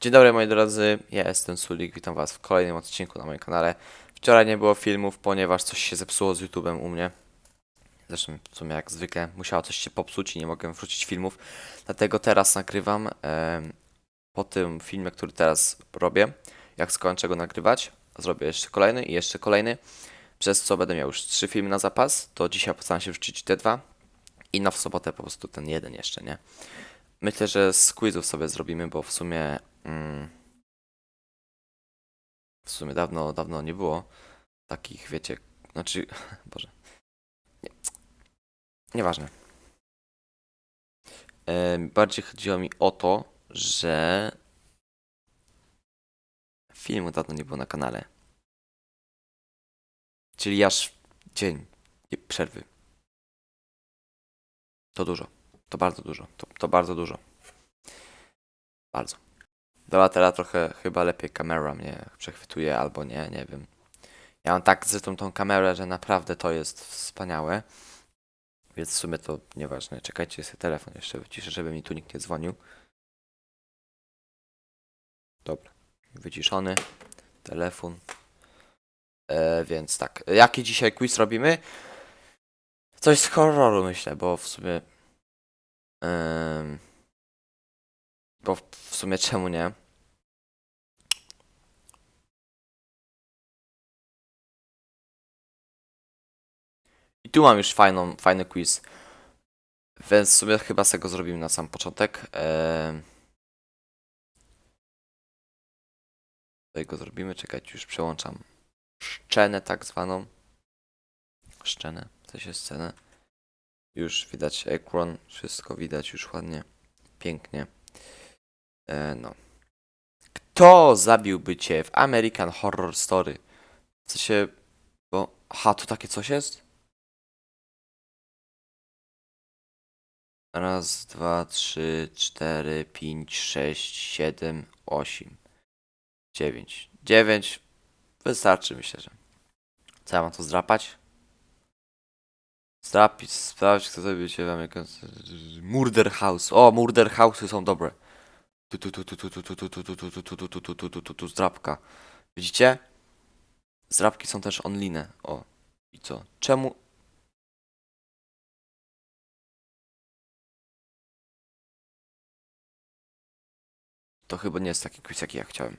Dzień dobry moi drodzy, ja jestem Sulik, witam was w kolejnym odcinku na moim kanale. Wczoraj nie było filmów, ponieważ coś się zepsuło z YouTube'em u mnie. Zresztą w sumie jak zwykle musiało coś się popsuć i nie mogłem wrzucić filmów. Dlatego teraz nagrywam em, po tym filmie, który teraz robię. Jak skończę go nagrywać, zrobię jeszcze kolejny i jeszcze kolejny. Przez co będę miał już trzy filmy na zapas, to dzisiaj postaram się wrzucić te dwa. I na w sobotę po prostu ten jeden jeszcze, nie? Myślę, że z quizów sobie zrobimy, bo w sumie. Mm, w sumie dawno, dawno nie było takich, wiecie. Znaczy, Boże. Nie, nieważne. Em, bardziej chodziło mi o to, że filmu dawno nie było na kanale. Czyli aż dzień przerwy. To dużo. To bardzo dużo. To, to bardzo dużo. Bardzo. Dobra, teraz trochę chyba lepiej kamera mnie przechwytuje, albo nie, nie wiem. Ja mam tak zresztą tą kamerę, że naprawdę to jest wspaniałe. Więc w sumie to nieważne. Czekajcie, sobie telefon jeszcze wyciszę, żeby mi tu nikt nie dzwonił. Dobra. Wyciszony. Telefon. E, więc tak. Jaki dzisiaj quiz robimy? Coś z horroru myślę, bo w sumie. Bo w, sumie czemu nie? I tu mam już fajną, fajny quiz. Więc w sumie chyba z tego zrobimy na sam początek. Tutaj go zrobimy, czekajcie, już przełączam szczenę tak zwaną. Szczenę, w sensie scenę. Już widać ekran, wszystko widać już ładnie, pięknie. E, no. Kto zabiłby cię w American Horror Story? W sensie, bo... Aha, tu takie coś jest? Raz, dwa, trzy, cztery, pięć, sześć, siedem, osiem, dziewięć. Dziewięć wystarczy, myślę, że. Co ja mam to zdrapać? Zdrapić, sprawdź, kto zabił cię w American... Murder House. O, Murder House'y są dobre. Tu, tu, tu, tu, tu, tu, tu, tu, tu, tu, tu, tu, tu, tu, tu, tu, tu, tu, tu, zdrapka. Widzicie? Zdrapki są też online. O. I co? Czemu? To chyba nie jest taki quiz, jaki ja chciałem.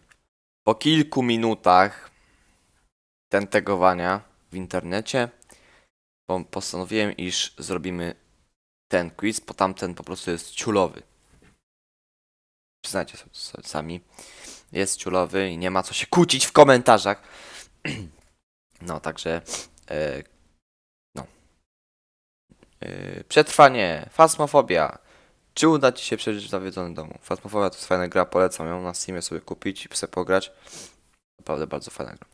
Po kilku minutach tentegowania w internecie po- postanowiłem, iż zrobimy ten quiz, bo tamten po prostu jest ciulowy. Przyznajcie sobie sami. Jest ciulowy i nie ma co się kłócić w komentarzach. No, także e, no. E, przetrwanie, fasmofobia. Czy uda Ci się przeżyć w nawiedzonym domu? Fasmofobia to jest fajna gra, polecam ją na Steamie sobie kupić i sobie pograć. Naprawdę bardzo fajna gra.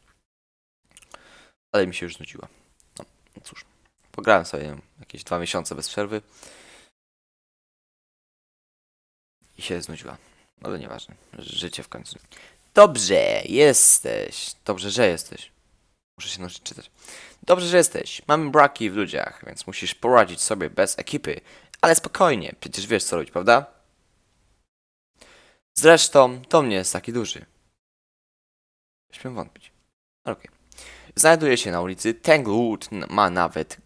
Ale mi się już znudziła. No, no cóż. Pograłem sobie jakieś dwa miesiące bez przerwy. I się znudziła. Ale nieważne. Życie w końcu. Dobrze, jesteś. Dobrze, że jesteś. Muszę się nauczyć czytać. Dobrze, że jesteś. Mamy braki w ludziach, więc musisz poradzić sobie bez ekipy. Ale spokojnie, przecież wiesz co robić, prawda? Zresztą, to mnie jest taki duży. Śmiem wątpić. Okej. Znajduje się na ulicy Tanglewood. Ma nawet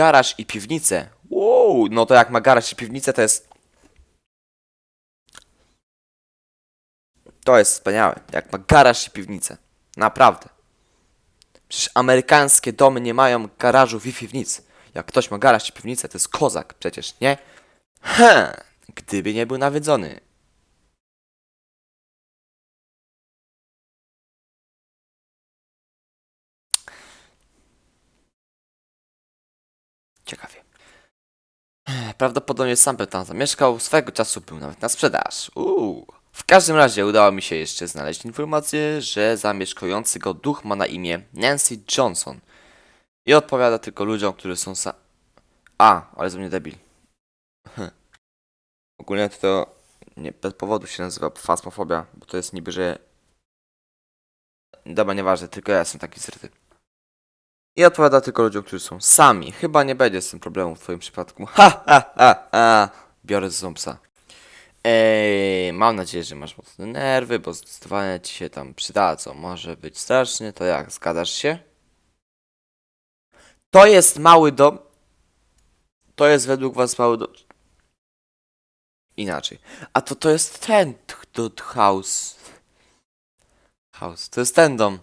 garaż i piwnicę. Wow, no to jak ma garaż i piwnicę, to jest... To jest wspaniałe. Jak ma garaż i piwnicę. Naprawdę. Przecież amerykańskie domy nie mają garażów i piwnic. Jak ktoś ma garaż i piwnicę, to jest kozak przecież, nie? Ha! Gdyby nie był nawiedzony. Ciekawie. Ech, Prawdopodobnie sam by tam zamieszkał, swego czasu był nawet na sprzedaż. Uuu. W każdym razie udało mi się jeszcze znaleźć informację, że zamieszkujący go duch ma na imię Nancy Johnson. I odpowiada tylko ludziom, którzy są sa... A, ale ze mnie debil. Ogólnie to nie bez powodu się nazywa fasmofobia, bo to jest niby, że... Dobra, nieważne, tylko ja jestem taki zryty. I odpowiada tylko ludziom, którzy są sami. Chyba nie będzie z tym problemu w twoim przypadku. Ha, ha, ha, ha. Biorę z psa. Ej, mam nadzieję, że masz mocne nerwy, bo zdecydowanie ci się tam przydadzą. Może być strasznie, to jak, zgadzasz się? To jest mały dom. To jest według was mały dom. Inaczej. A to to jest ten house. House. To jest ten dom.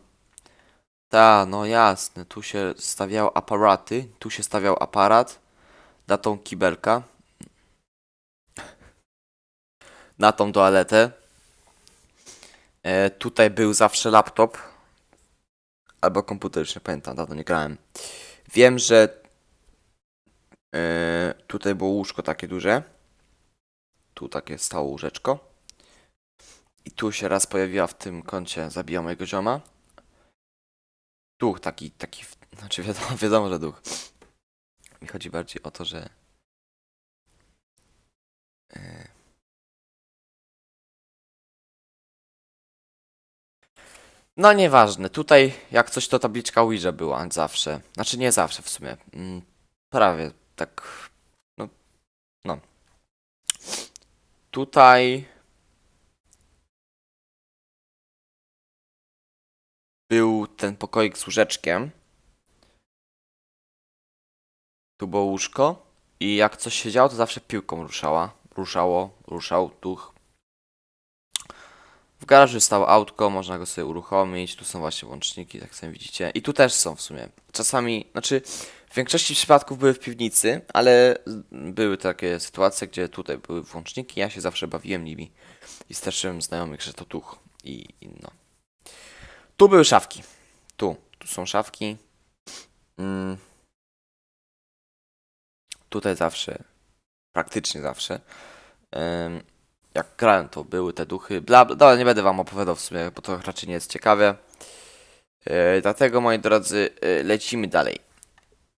Ta, no jasne. Tu się stawiały aparaty. Tu się stawiał aparat. Na tą kibelka. Na tą toaletę. E, tutaj był zawsze laptop. Albo komputer, już nie pamiętam, dawno nie grałem. Wiem, że e, tutaj było łóżko takie duże. Tu takie stało łóżeczko. I tu się raz pojawiła w tym kącie, zabija mojego zioma. Duch taki, taki, znaczy wiadomo, wiadomo, że duch. Mi chodzi bardziej o to, że e, No nieważne, tutaj jak coś to tabliczka Ouija była zawsze. Znaczy nie zawsze w sumie. Mm, prawie tak. No. No. Tutaj był ten pokoik z łóżeczkiem. Tu było łóżko i jak coś się działo, to zawsze piłką ruszała. Ruszało, ruszał duch. W garażu stało autko, można go sobie uruchomić. Tu są właśnie łączniki, tak sami widzicie. I tu też są w sumie. Czasami, znaczy w większości przypadków były w piwnicy, ale były takie sytuacje, gdzie tutaj były włączniki. Ja się zawsze bawiłem nimi i straszyłem znajomych, że to tuch. I, i no. Tu były szafki. Tu. Tu są szafki. Mm. Tutaj zawsze, praktycznie zawsze. Em, jak grałem, to były te duchy. Bla, bla, dobra, nie będę wam opowiadał w sumie, bo to raczej nie jest ciekawe. E, dlatego, moi drodzy, e, lecimy dalej.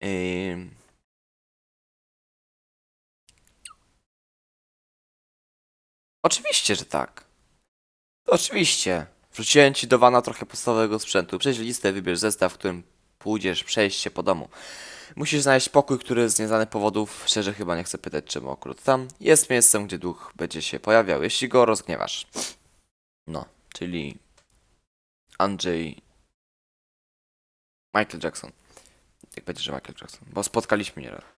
Ym. Oczywiście, że tak. Oczywiście. Wrzuciłem ci do wana trochę podstawowego sprzętu. Przejdź listę, wybierz zestaw, w którym pójdziesz przejść się po domu. Musisz znaleźć pokój, który z nieznanych powodów, szczerze chyba nie chcę pytać czemu akurat tam, jest miejscem, gdzie duch będzie się pojawiał, jeśli go rozgniewasz. No, czyli Andrzej Michael Jackson. Jak będzie, że Michael Jackson, bo spotkaliśmy nieraz.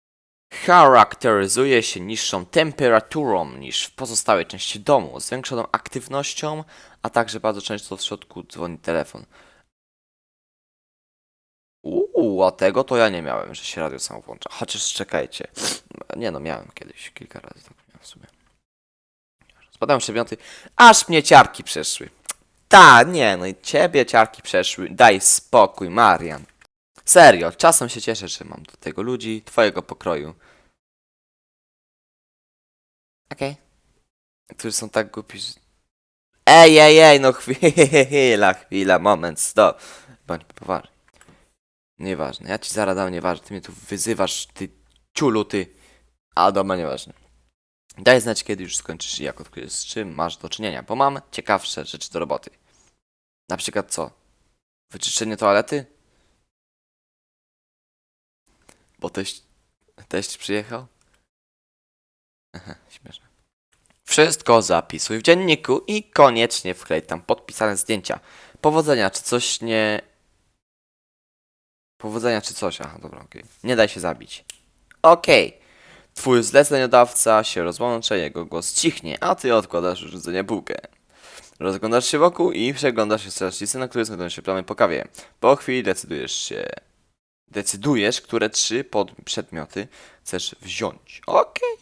Charakteryzuje się niższą temperaturą niż w pozostałej części domu, zwiększoną aktywnością, a także bardzo często w środku dzwoni telefon. Uuu, a tego to ja nie miałem, że się radio samo włącza. Chociaż czekajcie. Nie no, miałem kiedyś, kilka razy tak miałem w sumie. Spadają przedmioty, aż mnie ciarki przeszły. Ta, nie no i ciebie ciarki przeszły. Daj spokój, Marian. Serio, czasem się cieszę, że mam do tego ludzi twojego pokroju. Okej. Którzy są tak głupi, że... Ej, ej, ej, no chwila, chwila, moment, stop. Bądź poważny. Nieważne, ja ci zaraz dam nieważne, ty mnie tu wyzywasz, ty ciulu, ty. A dobra, nieważne. Daj znać, kiedy już skończysz i jak odkryjesz, z czym masz do czynienia, bo mam ciekawsze rzeczy do roboty. Na przykład co? Wyczyszczenie toalety? Bo teść, teść przyjechał? Aha, śmieszne. Wszystko zapisuj w dzienniku i koniecznie wklej tam podpisane zdjęcia. Powodzenia, czy coś nie... Powodzenia, czy coś? Aha, dobra, okej. Nie daj się zabić. Okej. Twój zleceniodawca się rozłączy, jego głos cichnie, a ty odkładasz urządzenie bułkę. Rozglądasz się wokół i przeglądasz się strażnicy, na której znajdują się plamy po kawie. Po chwili decydujesz się... Decydujesz, które trzy pod... przedmioty chcesz wziąć. Okej.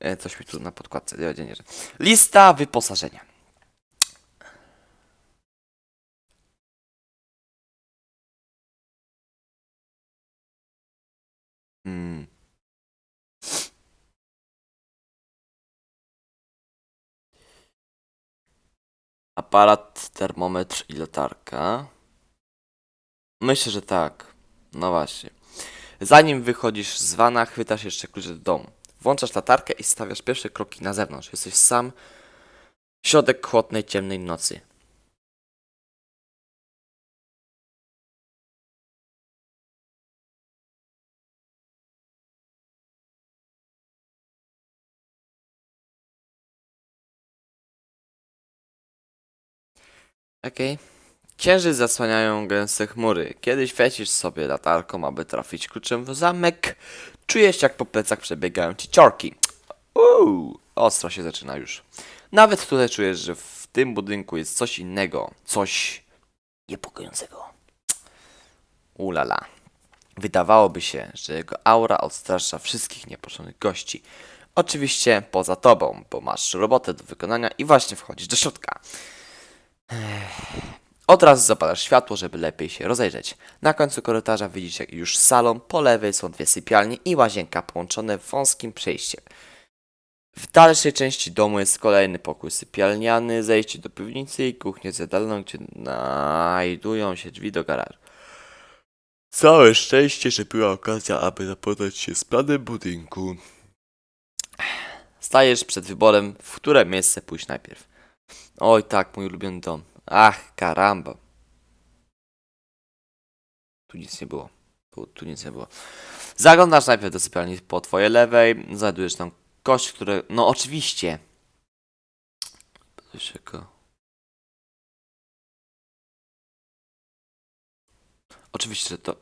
E, Coś mi tu na podkładce, nie. Lista wyposażenia. Hmm. Aparat, termometr i latarka. Myślę, że tak. No właśnie. Zanim wychodzisz z wana, chwytasz jeszcze klucz do domu. Włączasz latarkę i stawiasz pierwsze kroki na zewnątrz. Jesteś sam. Środek chłodnej, ciemnej nocy. Okej. Okay. Księżyc zasłaniają gęste chmury. Kiedy świecisz sobie latarką, aby trafić kluczem w zamek, czujesz jak po plecach przebiegają ci ciorki. Uuu, ostro się zaczyna już. Nawet tutaj czujesz, że w tym budynku jest coś innego, coś niepokojącego. Ulala. Wydawałoby się, że jego aura odstrasza wszystkich nieproszonych gości. Oczywiście poza tobą, bo masz robotę do wykonania i właśnie wchodzisz do środka. Od razu zapalasz światło, żeby lepiej się rozejrzeć. Na końcu korytarza widzisz już salon, po lewej są dwie sypialnie i łazienka połączone wąskim przejściem. W dalszej części domu jest kolejny pokój sypialniany, zejście do piwnicy i kuchnię zjadalną, gdzie znajdują się drzwi do garażu. Całe szczęście, że była okazja, aby zapoznać się z planem budynku. Stajesz przed wyborem, w które miejsce pójść najpierw. Oj tak, mój ulubiony dom. Ach, karamba. Tu nic nie było. Tu, tu nic nie było. Zaglądasz najpierw do sypialni po twojej lewej, znajdujesz tam kość, który... No oczywiście. Słyszę go. Oczywiście, że to...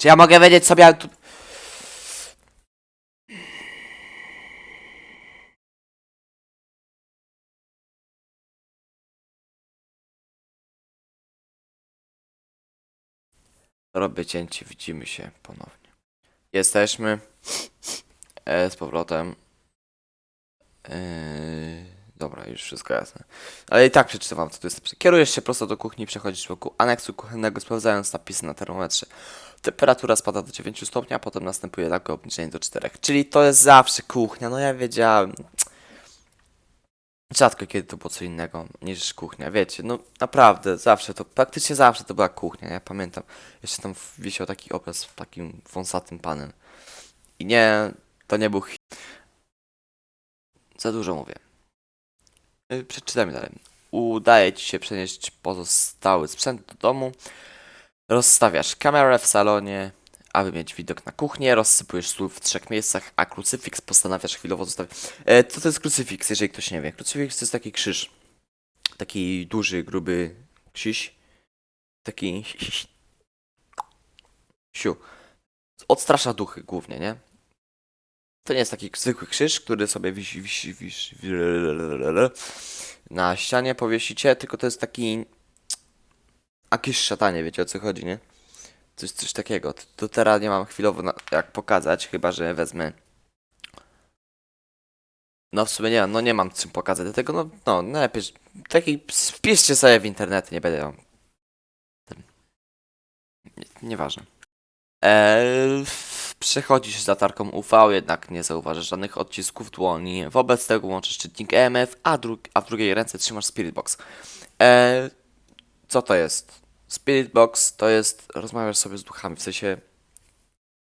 Czy ja mogę wiedzieć sobie... Tu... Robię cięcie, widzimy się ponownie. Jesteśmy e, z powrotem. E, dobra, już wszystko jasne. Ale i tak przeczytam wam, co tu jest. Kierujesz się prosto do kuchni, przechodzisz wokół aneksu kuchennego, sprawdzając napisy na termometrze. Temperatura spada do 9 stopni, a potem następuje takie obniżenie do 4. Czyli to jest zawsze kuchnia, no ja wiedziałem. Rzadko kiedy to było co innego niż kuchnia, wiecie, no naprawdę, zawsze to, praktycznie zawsze to była kuchnia, ja pamiętam. Jeszcze tam wisiał taki obraz z takim wąsatym panem. I nie, to nie był hi- Za dużo mówię. Yy, Przeczytajmy dalej. Udaje ci się przenieść pozostały sprzęt do domu. Rozstawiasz kamerę w salonie, aby mieć widok na kuchnię. Rozsypujesz stół w trzech miejscach, a krucyfiks postanawiasz chwilowo zostawić. E, co to jest krucyfiks, jeżeli ktoś nie wie? Krucyfiks to jest taki krzyż. Taki duży, gruby krzyż. Taki... Siu. Odstrasza duchy głównie, nie? To nie jest taki zwykły krzyż, który sobie wisi, wisi, wisi, na ścianie powiesicie, tylko to jest taki... Jakiś szatanie, wiecie o co chodzi, nie? Coś, coś takiego. To, to teraz nie mam chwilowo na, jak pokazać, chyba że wezmę. No w sumie nie, no nie mam czym pokazać, dlatego no, no najlepiej, taki, wpiszcie sobie w internet, nie będę Nie, nieważne. Eee, przechodzisz z latarką UV, jednak nie zauważysz żadnych odcisków dłoni. Wobec tego łączysz czytnik EMF, a, dru- a w drugiej ręce trzymasz Spirit Box. Eee, co to jest? Spirit Box to jest, rozmawiasz sobie z duchami, w sensie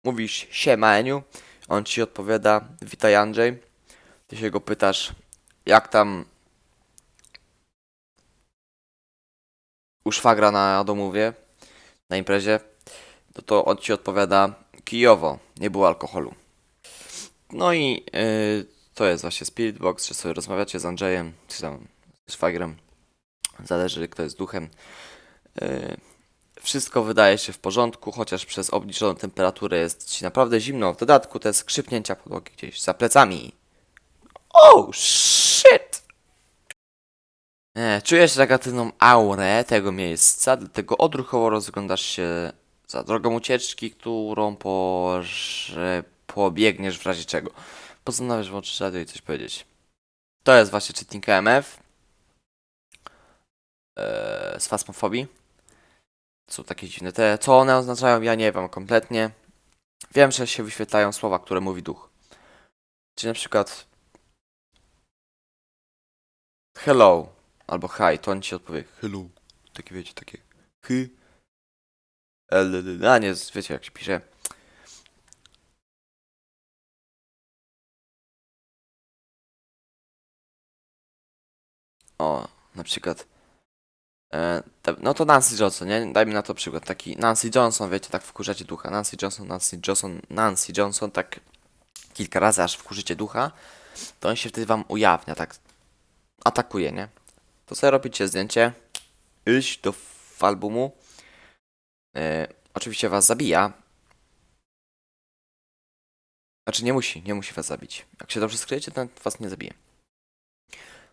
mówisz siema Eniu, on ci odpowiada witaj Andrzej, ty się go pytasz jak tam u szwagra na domowie, na imprezie, no to on ci odpowiada kijowo, nie było alkoholu. No i yy, to jest właśnie Spirit Box, że sobie rozmawiacie z Andrzejem, czy tam z szwagrem, zależy kto jest duchem. Yy, wszystko wydaje się w porządku, chociaż przez obniżoną temperaturę jest ci naprawdę zimno. W dodatku te skrzypnięcia podłogi gdzieś za plecami. Oh shit! E, czujesz negatywną aurę tego miejsca, dlatego odruchowo rozglądasz się za drogą ucieczki, którą po, pobiegniesz w razie czego. Postanawiasz włączyć radio i coś powiedzieć. To jest właśnie czytnik EMF e, z fasmofobii. Są takie dziwne. Te, co one oznaczają, ja nie wiem kompletnie. Wiem, że się wyświetlają słowa, które mówi duch. Czyli na przykład hello albo hi, to on ci odpowie hello. Takie wiecie, takie hy. A nie, wiecie jak się pisze. O, na przykład no to Nancy Johnson, nie? Dajmy na to przykład. Taki Nancy Johnson, wiecie, tak wkurzacie ducha. Nancy Johnson, Nancy Johnson, Nancy Johnson, tak kilka razy, aż wkurzycie ducha, to on się wtedy wam ujawnia, tak atakuje, nie? To sobie robicie zdjęcie, iść do albumu, e, oczywiście was zabija, znaczy nie musi, nie musi was zabić. Jak się dobrze skryjecie, to was nie zabije.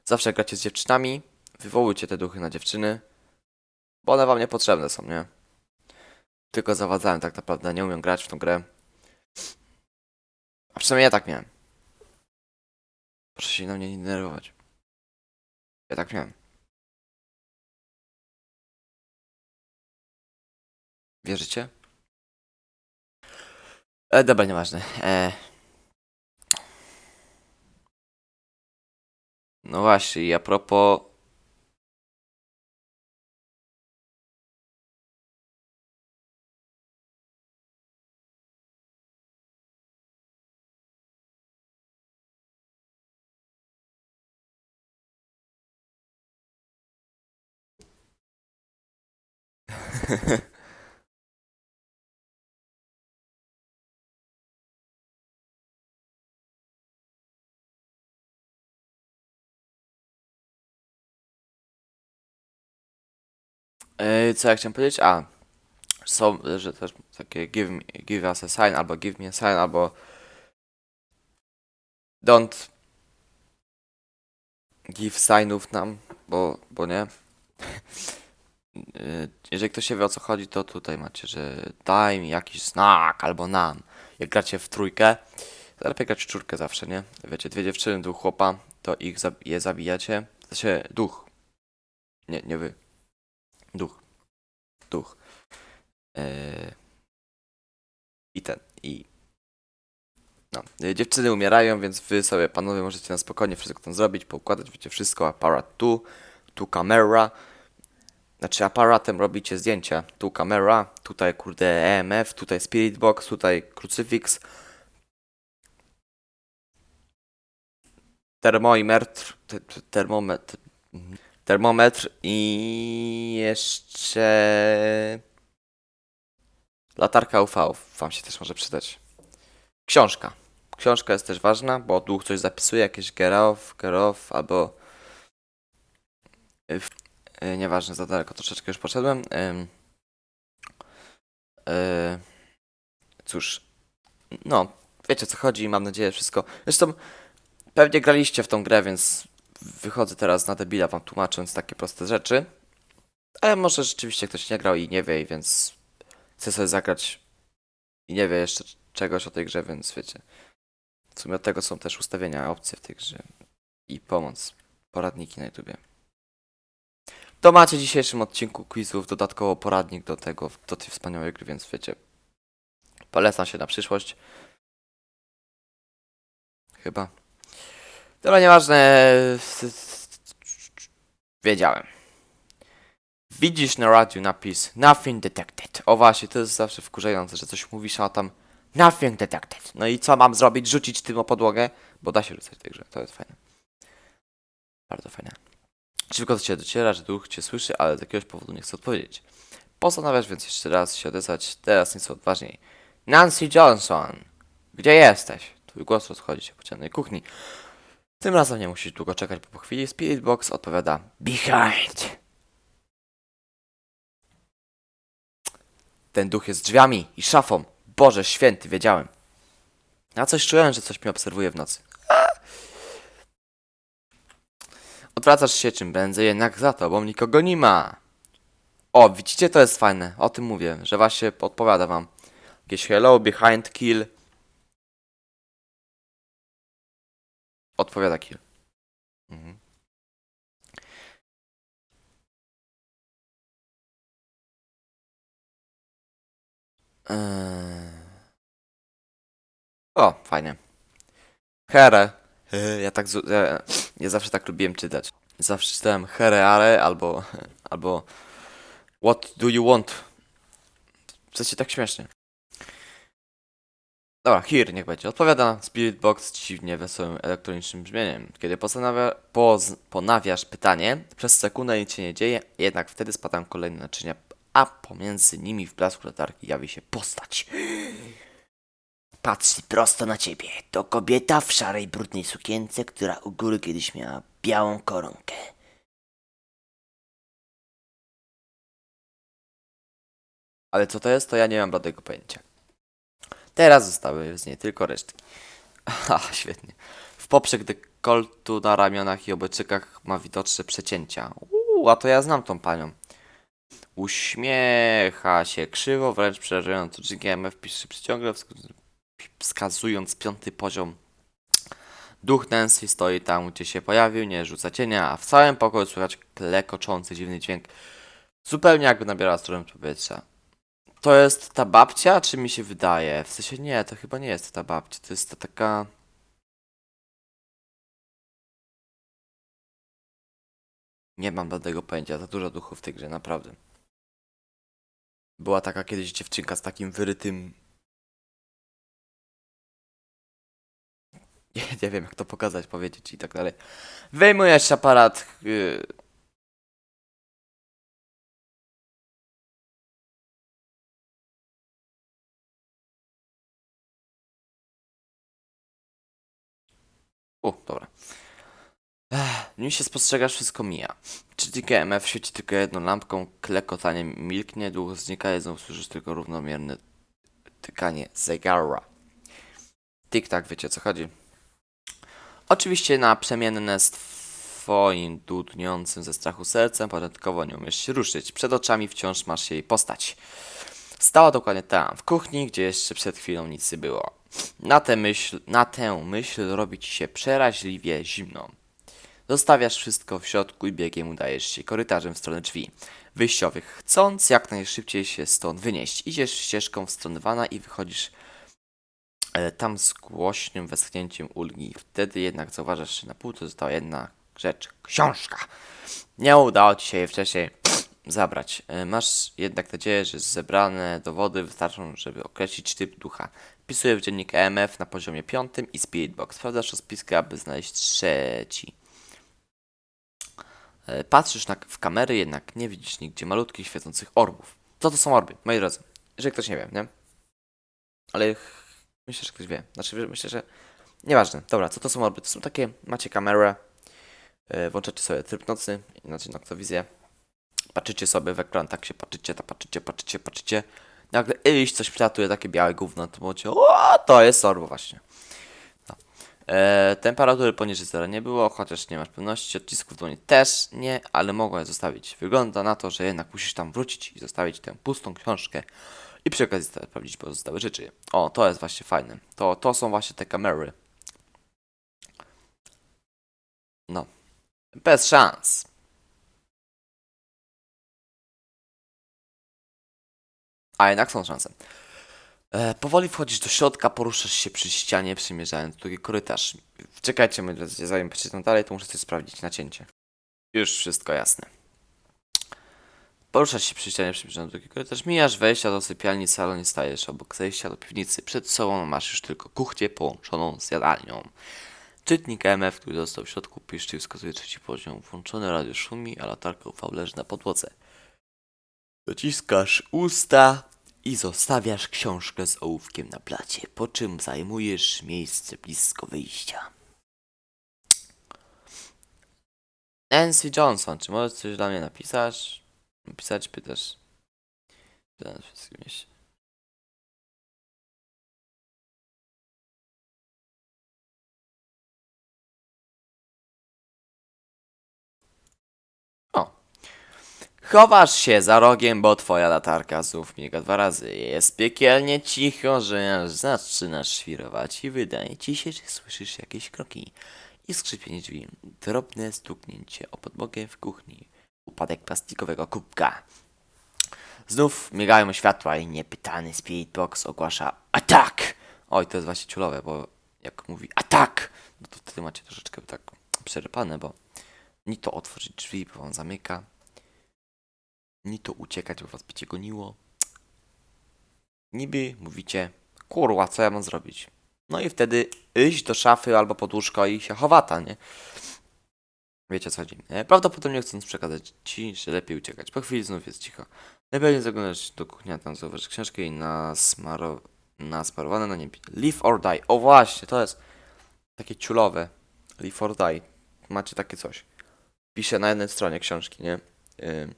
Zawsze gracie z dziewczynami, wywołujcie te duchy na dziewczyny, bo one wam niepotrzebne są, nie? Tylko zawadzają tak naprawdę, nie umiem grać w tą grę. A przynajmniej ja tak miałem. Proszę się na mnie nie denerwować. Ja tak miałem. Wierzycie? E, dobra, nieważne. E... No właśnie, a propos... E, co ja chciałem powiedzieć? A, są, że też takie give, me, give us a sign, albo give me a sign, albo don't give signów nam, bo, bo nie. E, Jeżeli ktoś się wie o co chodzi, to tutaj macie, że daj mi jakiś znak, albo nam. Jak gracie w trójkę, to lepiej grać w czwórkę zawsze, nie? Wiecie, dwie dziewczyny, dwóch chłopa, to ich zab je zabijacie. Znaczy, duch. Nie, nie wy. Duch. Duch. Eee, I ten, i... No, e, dziewczyny umierają, więc wy sobie, panowie, możecie na spokojnie wszystko tam zrobić, poukładać, wiecie, wszystko, aparat tu, tu kamera, znaczy aparatem robicie zdjęcia, tu kamera, tutaj kurde EMF, tutaj spirit box, tutaj krucyfiks, termometr, te- te- termometr, termometr i jeszcze latarka UV wam się też może przydać. Książka. Książka jest też ważna, bo duch coś zapisuje, jakieś get off, get off, albo nieważne, za daleko troszeczkę już poszedłem. Y, cóż, no, wiecie o co chodzi, mam nadzieję, wszystko. Zresztą pewnie graliście w tą grę, więc wychodzę teraz na debila wam tłumacząc takie proste rzeczy. Ale może rzeczywiście ktoś nie grał i nie wie, więc chce sobie zagrać i nie wie jeszcze czegoś o tej grze, więc wiecie. W sumie od tego są też ustawienia, opcje w tej grze i pomoc, poradniki na YouTubie. To macie w dzisiejszym odcinku quizów dodatkowo poradnik do tego, do tej wspaniałej gry, więc wiecie. Polecam się na przyszłość. Chyba. Dobra, nieważne. Wiedziałem. Widzisz na radiu napis Nothing detected. O właśnie, to jest zawsze wkurzające, że coś mówisz, a tam Nothing detected. No i co mam zrobić? Rzucić tym o podłogę? Bo da się rzucać w tej grze, to jest fajne. Bardzo fajne. Szybko do ciebie dociera, że duch cię słyszy, ale z jakiegoś powodu nie chce odpowiedzieć. Postanawiasz więc jeszcze raz się odezwać, teraz nieco odważniej. Nancy Johnson! Gdzie jesteś? Twój głos rozchodzi się po ciemnej kuchni. Tym razem nie musisz długo czekać, bo po chwili Spirit Box odpowiada Behind! Ten duch jest drzwiami i szafą. Boże święty, wiedziałem. Ja coś czułem, że coś mnie obserwuje w nocy. A! Odwracasz się czym prędzej, jednak za tobą nikogo nie ma. O, widzicie, to jest fajne. O tym mówię, że właśnie odpowiada wam. Jakieś hello, behind, kill. Odpowiada kill. Mhm. Eee. O, fajnie. Here. Eee, Ja tak, ja, ja zawsze tak lubiłem czytać. Zawsze czytałem Hereare albo, albo What do you want? W sensie tak śmiesznie. Dobra, here niech będzie. Odpowiada Spirit Box dziwnie wesołym elektronicznym brzmieniem. Kiedy poz, ponawiasz pytanie, przez sekundę nic się nie dzieje, jednak wtedy spadają kolejne naczynia, a pomiędzy nimi w blasku latarki jawi się postać. Patrzy prosto na ciebie. To kobieta w szarej, brudnej sukience, która u góry kiedyś miała białą koronkę. Ale co to jest, to ja nie mam bladego pojęcia. Teraz zostały z niej tylko resztki. Aha, świetnie. W poprzek dekoltu na ramionach i obojczykach ma widoczne przecięcia. Uuu, a to ja znam tą panią. Uśmiecha się krzywo, wręcz przerażająco. GMF pisze przyciągle, wsk- wskazując piąty poziom. Duch Nancy stoi tam, gdzie się pojawił, nie rzuca cienia, a w całym pokoju słychać klekoczący dziwny dźwięk. Zupełnie jakby nabierała strumem powietrza. To jest ta babcia, czy mi się wydaje? W sensie nie, to chyba nie jest ta babcia, to jest ta taka... Nie mam żadnego pojęcia, za dużo duchów w tej grze, naprawdę. Była taka kiedyś dziewczynka z takim wyrytym... Nie, nie wiem jak to pokazać, powiedzieć i tak dalej. Wyjmujesz aparat... Yy... U, dobra. Nim się spostrzegasz, wszystko mija. Czy GMF świeci tylko jedną lampką, klekotanie milknie, długo znika znowu słyszysz tylko równomierne tykanie zegara. Tik-tak, wiecie o co chodzi. Oczywiście na przemienne z twoim dudniącym ze strachu sercem początkowo nie umiesz się ruszyć. Przed oczami wciąż masz jej postać. Stała dokładnie tam, w kuchni, gdzie jeszcze przed chwilą nic nie było. Na tę myśl, na tę myśl robi ci się przeraźliwie zimno. Zostawiasz wszystko w środku i biegiem udajesz się korytarzem w stronę drzwi wyjściowych, chcąc jak najszybciej się stąd wynieść. Idziesz ścieżką w stronę wana i wychodzisz tam z głośnym westchnięciem ulgi. Wtedy jednak zauważasz, że na półce została jedna rzecz. Książka! Nie udało ci się jej wcześniej zabrać. E, Masz jednak nadzieję, że zebrane dowody wystarczą, żeby określić typ ducha. Wpisuję w dziennik EMF na poziomie piątym i Spiritbox. Sprawdzasz rozpiskę, aby znaleźć trzeci. E, Patrzysz na, w kamery, jednak nie widzisz nigdzie malutkich, świecących orbów. Co to są orby, moi drodzy? Jeżeli ktoś nie wie, nie? Ale myślę, że ktoś wie. Znaczy, myślę, że... Nieważne. Dobra, co to są orby? To są takie... Macie kamerę, e, włączacie sobie tryb nocy, inaczej noktowizję. Patrzycie sobie w ekran, tak się patrzycie, tak patrzycie, patrzycie, patrzycie. Nagle iść coś przylatuje, takie białe gówno, to mówicie, o, to jest orbo właśnie. No. E, temperatury poniżej zera nie było, chociaż nie masz pewności, odcisków dłoni też nie, ale mogła je zostawić. Wygląda na to, że jednak musisz tam wrócić i zostawić tę pustą książkę i przy okazji sprawdzić pozostałe rzeczy. O, to jest właśnie fajne. To, to są właśnie te kamery. No. Bez szans. A jednak są szanse. E, powoli wchodzisz do środka, poruszasz się przy ścianie, przymierzając drugi korytarz. Czekajcie, drodzy, zanim przeczytam dalej, to muszę coś sprawdzić nacięcie. Już wszystko jasne. Poruszasz się przy ścianie, przymierzając drugi korytarz, mijasz wejścia do sypialni, salon i stajesz obok zejścia do piwnicy. Przed sobą masz już tylko kuchnię połączoną z jadalnią. Czytnik EMF, który został w środku piszczy, wskazuje trzeci poziom. Włączony radio szumi, a latarka UV leży na podłodze. Dociskasz usta i zostawiasz książkę z ołówkiem na placie, po czym zajmujesz miejsce blisko wyjścia. Nancy Johnson, czy możesz coś dla mnie napisać? Napisać, pytasz. Pytasz wszystkim. Chowasz się za rogiem, bo twoja latarka znów miga dwa razy. Jest piekielnie cicho, że aż zaczynasz świrować i wydaje ci się, że słyszysz jakieś kroki i skrzypienie drzwi. Drobne stuknięcie o podłogę w kuchni. Upadek plastikowego kubka. Znów migają światła i niepytany Spiritbox ogłasza atak! Oj, to jest właśnie ciulowe, bo jak mówi atak, no to wtedy macie troszeczkę tak przerypane, bo ni to otworzyć drzwi, bo on zamyka, ni to uciekać, bo was cię goniło. Niby mówicie, kurwa, co ja mam zrobić? No i wtedy iść do szafy albo pod łóżko i się chowata, nie? Wiecie co chodzi. nie? Prawdopodobnie chcąc przekazać ci, że lepiej uciekać. Po chwili znów jest cicho. Najpewniej zaglądasz do kuchni, a tam zauważysz książkę i nasmaro... na sparowane na niebie. Live or die. O właśnie, to jest takie ciulowe. Live or die. Macie takie coś. Piszę na jednej stronie książki, nie? Ym.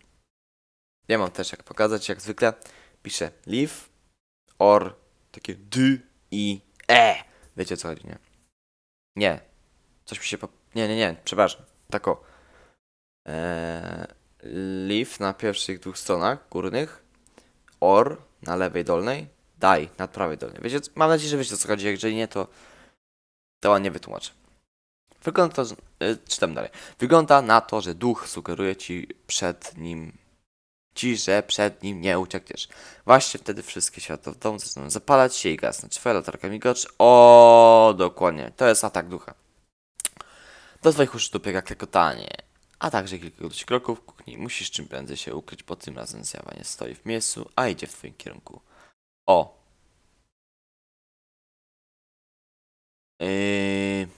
Nie mam też jak pokazać, jak zwykle. Piszę live or takie d i e. Wiecie co chodzi, nie? Nie. Coś mi się po... Nie, nie, nie, przepraszam. Tak o. Eee, live na pierwszych dwóch stronach górnych. Or na lewej dolnej. Die na prawej dolnej. Wiecie, mam nadzieję, że wiecie o co chodzi. Jeżeli nie, to to ładnie wytłumaczę. Wygląda to, y, czytam dalej. Wygląda na to, że duch sugeruje ci przed nim, ci, że przed nim nie uciekniesz. Właśnie wtedy wszystkie światła w domu zaczynają zapalać się i gasnąć. Twoja latarka migoczy. O, dokładnie. To jest atak ducha. Do twoich uszu dobiega klekotanie, a także kilkudziesiąt kroków w kuchni. Musisz czym prędzej się ukryć, bo tym razem zjawa nie stoi w miejscu, a idzie w twoim kierunku. O! Yy...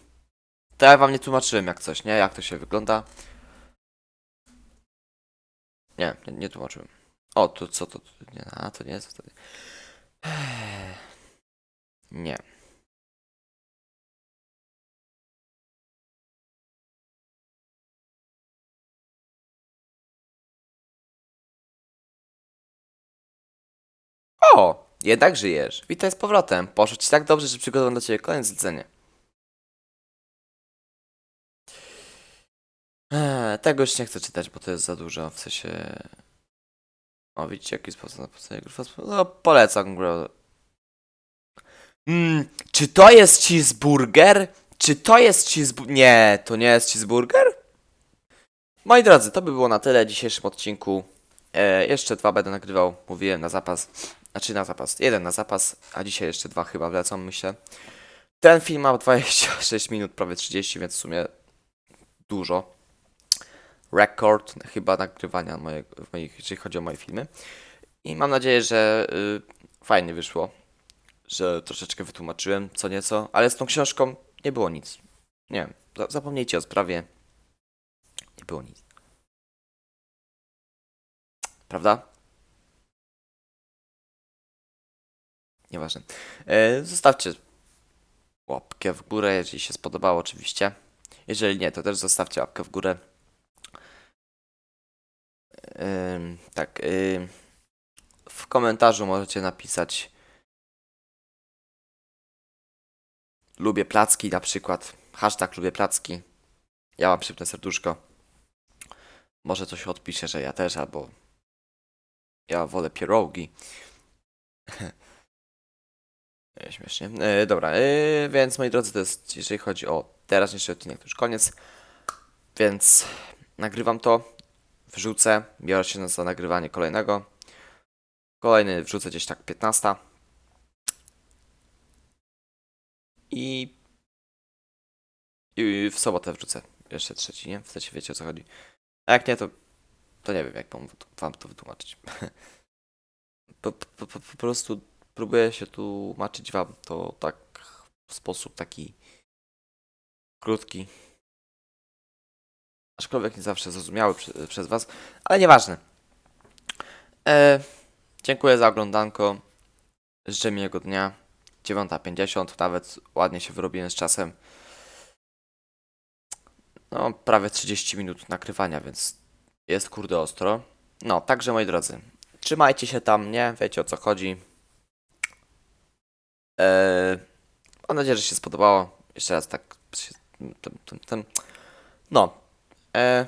To ja wam nie tłumaczyłem jak coś, nie? Jak to się wygląda. Nie, nie, nie tłumaczyłem. O, to co to? Nie, a to nie jest wtedy. Nie. O, jednak żyjesz. Witaj z powrotem. Poszło ci tak dobrze, że przygotowałem dla ciebie kolejne zlecenie. Eee, tego już nie chcę czytać, bo to jest za dużo. W sensie... O, widzicie jaki sposób na powstanie grupa? No, polecam grę. Mm, czy to jest cheeseburger? Czy to jest cheeseburger? Nie, to nie jest cheeseburger? Moi drodzy, to by było na tyle w dzisiejszym odcinku. E, jeszcze dwa będę nagrywał, mówiłem na zapas. Znaczy na zapas, jeden na zapas, a dzisiaj jeszcze dwa chyba wlecą, myślę. Ten film ma 26 minut, prawie 30, więc w sumie dużo. Rekord chyba nagrywania mojego, moich, jeżeli chodzi o moje filmy. I mam nadzieję, że y, fajnie wyszło, że troszeczkę wytłumaczyłem co nieco, ale z tą książką nie było nic. Nie wiem, za- zapomnijcie o sprawie. Nie było nic. Prawda? Nieważne. E, zostawcie łapkę w górę, jeżeli się spodobało, oczywiście. Jeżeli nie, to też zostawcie łapkę w górę. Tak. ym, w komentarzu możecie napisać. Lubię placki na przykład. Hashtag lubię placki. Ja mam przypnę serduszko. Może coś odpiszę, że ja też, albo ja wolę pierogi. E, Śmiesznie. E, dobra, e, więc moi drodzy, to jest, jeżeli chodzi o teraźniejszy odcinek, to już koniec. Więc nagrywam to, wrzucę, biorę się za nagrywanie kolejnego. Kolejny wrzucę gdzieś tak 15. I, I w sobotę wrzucę jeszcze trzeci, nie? W sensie wiecie o co chodzi. A jak nie, to, to nie wiem, jak wam, wam to wytłumaczyć. po, po, po, po prostu próbuję się tłumaczyć wam to tak w sposób taki krótki. Aczkolwiek nie zawsze zrozumiały przy, przez was, ale nieważne. E, dziękuję za oglądanko. Życzę miłego dnia. 9.50, nawet ładnie się wyrobiłem z czasem. No, prawie 30 minut nagrywania, więc jest kurde ostro. No, także moi drodzy, trzymajcie się tam, nie? Wiecie o co chodzi. Eee, mam nadzieję, że się spodobało. Jeszcze raz tak. Ten, ten, ten. No. Eee,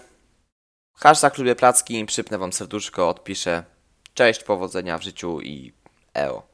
hashtag lubię placki, przypnę wam serduszko, odpiszę. Cześć, powodzenia w życiu i eo.